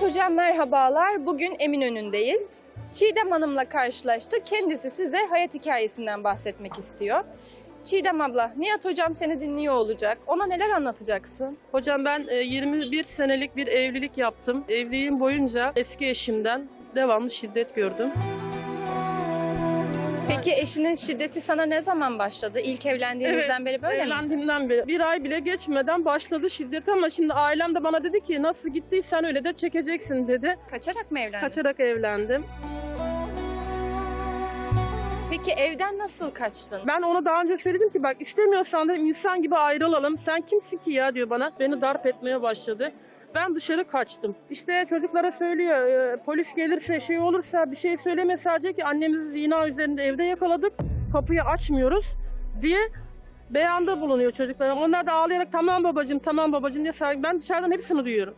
Nihat Hocam merhabalar. Bugün Eminönü'ndeyiz. Çiğdem Hanım'la karşılaştık. Kendisi size hayat hikayesinden bahsetmek istiyor. Çiğdem abla, Nihat Hocam seni dinliyor olacak. Ona neler anlatacaksın? Hocam ben e, 21 senelik bir evlilik yaptım. Evliliğim boyunca eski eşimden devamlı şiddet gördüm. Peki eşinin şiddeti sana ne zaman başladı? İlk evlendiğinizden beri böyle mi? Evlendiğimden beri. Bir ay bile geçmeden başladı şiddet ama şimdi ailem de bana dedi ki nasıl gittiysen öyle de çekeceksin dedi. Kaçarak mı evlendin? Kaçarak evlendim. Peki evden nasıl kaçtın? Ben ona daha önce söyledim ki bak istemiyorsan da insan gibi ayrılalım. Sen kimsin ki ya diyor bana. Beni darp etmeye başladı. Ben dışarı kaçtım. İşte çocuklara söylüyor e, polis gelirse şey olursa bir şey söyleme sadece ki annemizi zina üzerinde evde yakaladık. Kapıyı açmıyoruz diye beyanda bulunuyor çocuklar. Onlar da ağlayarak tamam babacığım tamam babacığım diye sar- ben dışarıdan hepsini duyuyorum.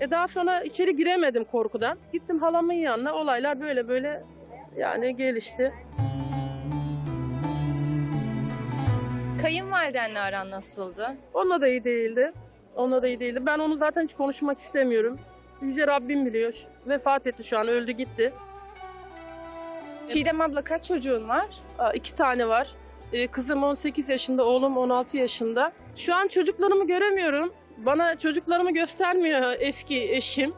E daha sonra içeri giremedim korkudan. Gittim halamın yanına olaylar böyle böyle yani gelişti. Kayınvalidenle aran nasıldı? Onunla da iyi değildi. Onunla da iyi değildi. Ben onu zaten hiç konuşmak istemiyorum. Yüce Rabbim biliyor. Vefat etti şu an, öldü gitti. Çiğdem abla kaç çocuğun var? Aa, İki tane var. Ee, Kızım 18 yaşında, oğlum 16 yaşında. Şu an çocuklarımı göremiyorum. Bana çocuklarımı göstermiyor eski eşim.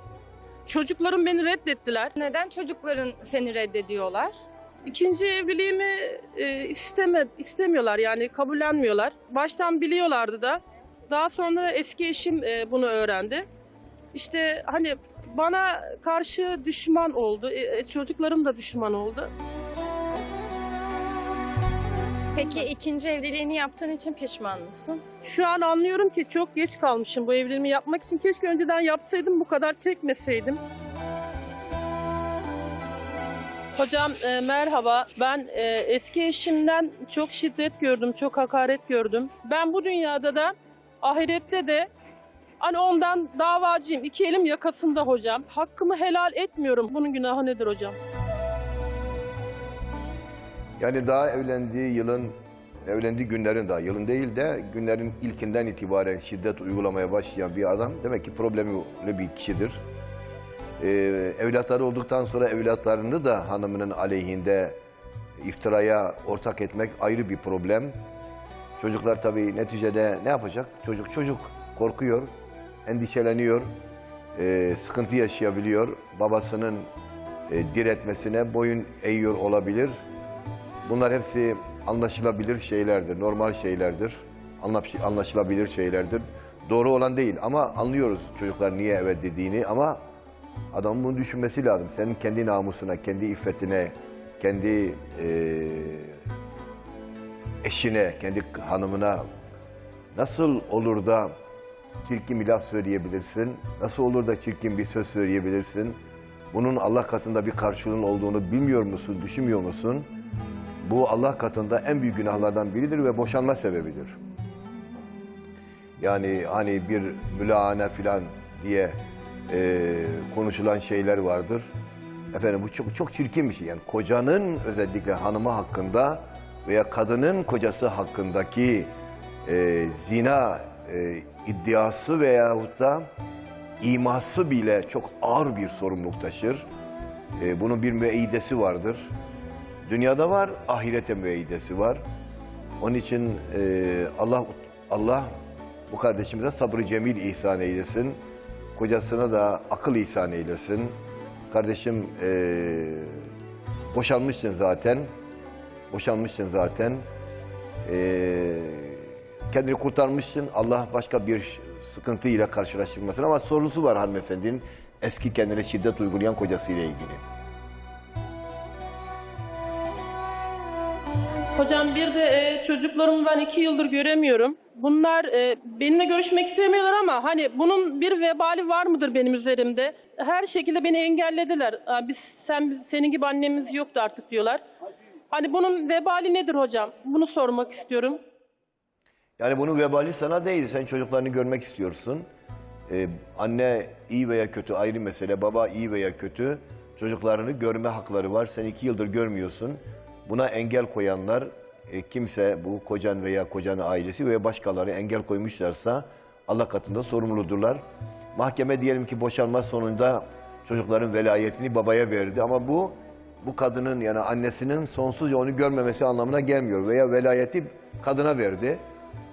Çocuklarım beni reddettiler. Neden çocukların seni reddediyorlar? İkinci evliliğimi e, isteme, istemiyorlar yani kabullenmiyorlar. Baştan biliyorlardı da. Daha sonra eski eşim e, bunu öğrendi. İşte hani bana karşı düşman oldu. E, e, çocuklarım da düşman oldu. Peki ikinci evliliğini yaptığın için pişman mısın? Şu an anlıyorum ki çok geç kalmışım bu evliliğimi yapmak için. Keşke önceden yapsaydım bu kadar çekmeseydim. Hocam e, merhaba. Ben e, eski eşimden çok şiddet gördüm, çok hakaret gördüm. Ben bu dünyada da ahirette de hani ondan davacıyım. İki elim yakasında hocam. Hakkımı helal etmiyorum. Bunun günahı nedir hocam? Yani daha evlendiği yılın, evlendiği günlerin daha, yılın değil de günlerin ilkinden itibaren şiddet uygulamaya başlayan bir adam demek ki problemli bir kişidir. Ee, evlatları olduktan sonra evlatlarını da hanımının aleyhinde iftiraya ortak etmek ayrı bir problem. Çocuklar tabii neticede ne yapacak? Çocuk çocuk korkuyor, endişeleniyor, ee, sıkıntı yaşayabiliyor. Babasının e, diretmesine boyun eğiyor olabilir. Bunlar hepsi anlaşılabilir şeylerdir, normal şeylerdir. Anlaş- Anlaşılabilir şeylerdir. Doğru olan değil ama anlıyoruz çocuklar niye evet dediğini ama adamın bunu düşünmesi lazım. Senin kendi namusuna, kendi iffetine, kendi eee, eşine, kendi hanımına nasıl olur da çirkin bir laf söyleyebilirsin? Nasıl olur da çirkin bir söz söyleyebilirsin? Bunun Allah katında bir karşılığının olduğunu bilmiyor musun, düşünmüyor musun? Bu Allah katında en büyük günahlardan biridir ve boşanma sebebidir. Yani hani bir mülahane filan diye e, konuşulan şeyler vardır. Efendim bu çok çok çirkin bir şey. Yani kocanın özellikle hanımı hakkında veya kadının kocası hakkındaki e, zina e, iddiası veyahut da iması bile çok ağır bir sorumluluk taşır. E, bunun bir müeyyidesi vardır. Dünyada var, ahirete müeyyidesi var. Onun için e, Allah Allah bu kardeşimize sabrı cemil ihsan eylesin. Kocasına da akıl ihsan eylesin. Kardeşim e, boşanmışsın zaten. Boşanmışsın zaten. E, kendini kurtarmışsın. Allah başka bir sıkıntıyla karşılaştırmasın. Ama sorusu var hanımefendinin eski kendine şiddet uygulayan kocasıyla ilgili. Hocam bir de e, çocuklarımı ben iki yıldır göremiyorum. Bunlar e, benimle görüşmek istemiyorlar ama hani bunun bir vebali var mıdır benim üzerimde? Her şekilde beni engellediler. Biz sen senin gibi annemiz yoktu artık diyorlar. Hani bunun vebali nedir hocam? Bunu sormak istiyorum. Yani bunun vebali sana değil. Sen çocuklarını görmek istiyorsun. Ee, anne iyi veya kötü ayrı mesele. Baba iyi veya kötü. Çocuklarını görme hakları var. Sen iki yıldır görmüyorsun. Buna engel koyanlar e, kimse bu kocan veya kocanın ailesi veya başkaları engel koymuşlarsa Allah katında sorumludurlar. Mahkeme diyelim ki boşanma sonunda çocukların velayetini babaya verdi ama bu bu kadının yani annesinin sonsuzca onu görmemesi anlamına gelmiyor veya velayeti kadına verdi.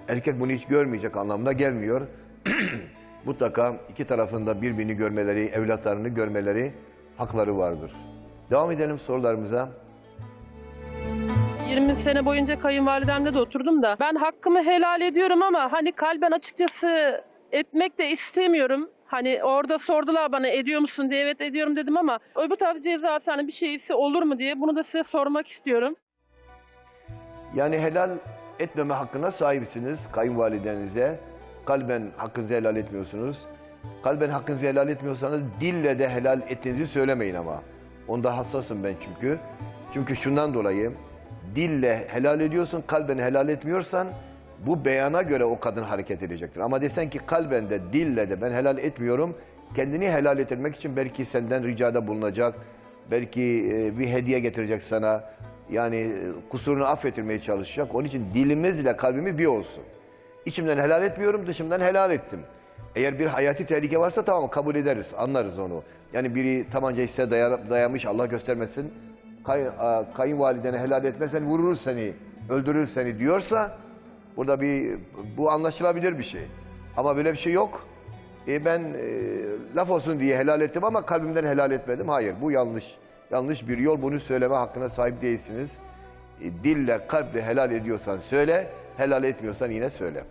Erkek bunu hiç görmeyecek anlamına gelmiyor. Mutlaka iki tarafında birbirini görmeleri, evlatlarını görmeleri hakları vardır. Devam edelim sorularımıza. 20 sene boyunca kayınvalidemle de oturdum da ben hakkımı helal ediyorum ama hani kalben açıkçası etmek de istemiyorum. Hani orada sordular bana ediyor musun diye evet ediyorum dedim ama öbür tarafta ceza hani bir şeysi olur mu diye bunu da size sormak istiyorum. Yani helal etmeme hakkına sahipsiniz kayınvalidenize. Kalben hakkınızı helal etmiyorsunuz. Kalben hakkınızı helal etmiyorsanız dille de helal ettiğinizi söylemeyin ama. Onda hassasım ben çünkü. Çünkü şundan dolayı dille helal ediyorsun, kalben helal etmiyorsan bu beyana göre o kadın hareket edecektir. Ama desen ki kalben de dille de ben helal etmiyorum, kendini helal ettirmek için belki senden ricada bulunacak, belki e, bir hediye getirecek sana, yani e, kusurunu affettirmeye çalışacak. Onun için dilimizle kalbimi bir olsun. İçimden helal etmiyorum, dışımdan helal ettim. Eğer bir hayati tehlike varsa tamam kabul ederiz, anlarız onu. Yani biri tabanca daya- dayamış, Allah göstermesin. Kay, kayınvalidene helal etmezsen vurur seni, öldürür seni diyorsa burada bir bu anlaşılabilir bir şey. Ama böyle bir şey yok. E ben e, laf olsun diye helal ettim ama kalbimden helal etmedim. Hayır bu yanlış. Yanlış bir yol. Bunu söyleme hakkına sahip değilsiniz. E, dille, kalple helal ediyorsan söyle, helal etmiyorsan yine söyle.